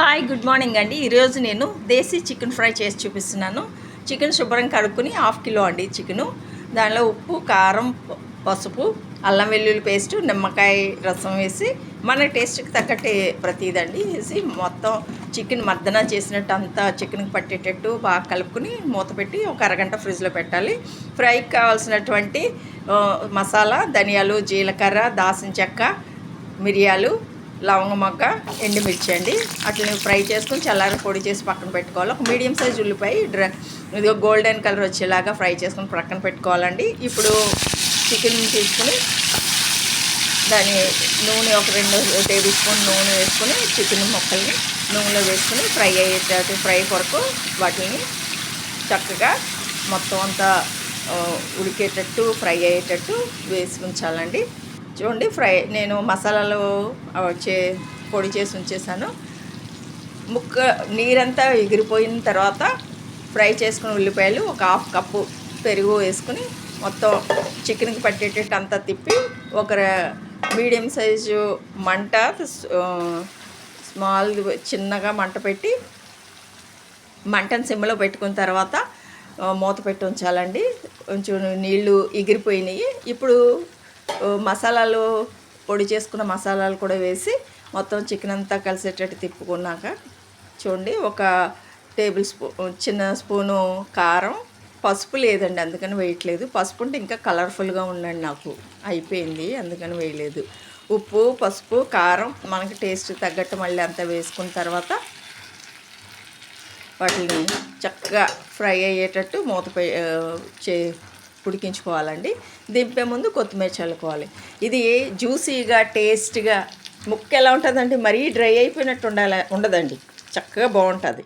Hi good morning అండి. ఈరోజు నేను దేశీ చికెన్ ఫ్రై చేసి చూపిస్తున్నాను. చికెన్ శుభ్రం కడుక్కుని హాఫ్ కిలో అండి చికెను. దానిలో ఉప్పు కారం పసుపు అల్లం వెల్లుల్లి పేస్ట్ నిమ్మకాయ రసం వేసి మన టేస్ట్కి తగ్గట్టే ప్రతిదండి. వేసి మొత్తం చికెన్ మర్దన చేసినట్టు అంతా చికెన్కి పట్టేటట్టు బాగా కలుపుకుని మూత పెట్టి ఒక అరగంట ఫ్రిడ్జ్లో పెట్టాలి. ఫ్రైకి కావాల్సినటువంటి మసాలా ధనియాలు జీలకర్ర దాసిన చెక్క మిరియాలు లవంగ మొగ్గ ఎండుమిర్చి అండి. అట్లా ఫ్రై చేసుకొని చల్లారి పొడి చేసి పక్కన పెట్టుకోవాలి. ఒక మీడియం సైజ్ ఉల్లిపాయ డ్ర ఇది గోల్డెన్ కలర్ వచ్చేలాగా ఫ్రై చేసుకుని పక్కన పెట్టుకోవాలండి. ఇప్పుడు చికెన్ తీసుకుని దాని నూనె ఒక రెండు టేబుల్ స్పూన్ నూనె వేసుకొని చికెన్ ముక్కల్ని నూనెలో వేసుకుని ఫ్రై అయ్యేటట్టు ఫ్రై కొరకు వాటిని చక్కగా మొత్తం అంతా ఉడికేటట్టు ఫ్రై అయ్యేటట్టు వేసి ఉంచాలండి. చూడండి ఫ్రై నేను మసాలాలు వచ్చే చే పొడి చేసి ఉంచేసాను. ముక్క నీరంతా ఎగిరిపోయిన తర్వాత ఫ్రై చేసుకున్న ఉల్లిపాయలు ఒక హాఫ్ కప్పు పెరుగు వేసుకుని మొత్తం చికెన్కి పట్టేటట్టు అంతా తిప్పి ఒక మీడియం సైజు మంట స్మాల్ చిన్నగా మంట పెట్టి మంటను సిమ్లో పెట్టుకున్న తర్వాత మూత పెట్టి ఉంచాలండి. కొంచెం నీళ్ళు ఎగిరిపోయినాయి. ఇప్పుడు మసాలాలు పొడి చేసుకున్న మసాలాలు కూడా వేసి మొత్తం చికెన్ అంతా కలిసేటట్టు తిప్పుకున్నాక చూడండి ఒక టేబుల్ స్పూన్ చిన్న స్పూను కారం పసుపు లేదండి అందుకని వేయట్లేదు. పసుపు ఉంటే ఇంకా కలర్ఫుల్గా ఉండండి నాకు. అయిపోయింది అందుకని వేయలేదు. ఉప్పు పసుపు కారం మనకి టేస్ట్ తగ్గట్టు మళ్ళీ అంతా వేసుకున్న తర్వాత వాటిని చక్కగా ఫ్రై అయ్యేటట్టు మూతపై చే ఉడికించుకోవాలండి. దింపే ముందు కొత్తిమీర చల్లుకోవాలి. ఇది జ్యూసీగా టేస్ట్గా ముక్క ఎలా ఉంటుందండి? మరీ డ్రై అయిపోయినట్టు ఉండాలి ఉండదండి. చక్కగా బాగుంటుంది.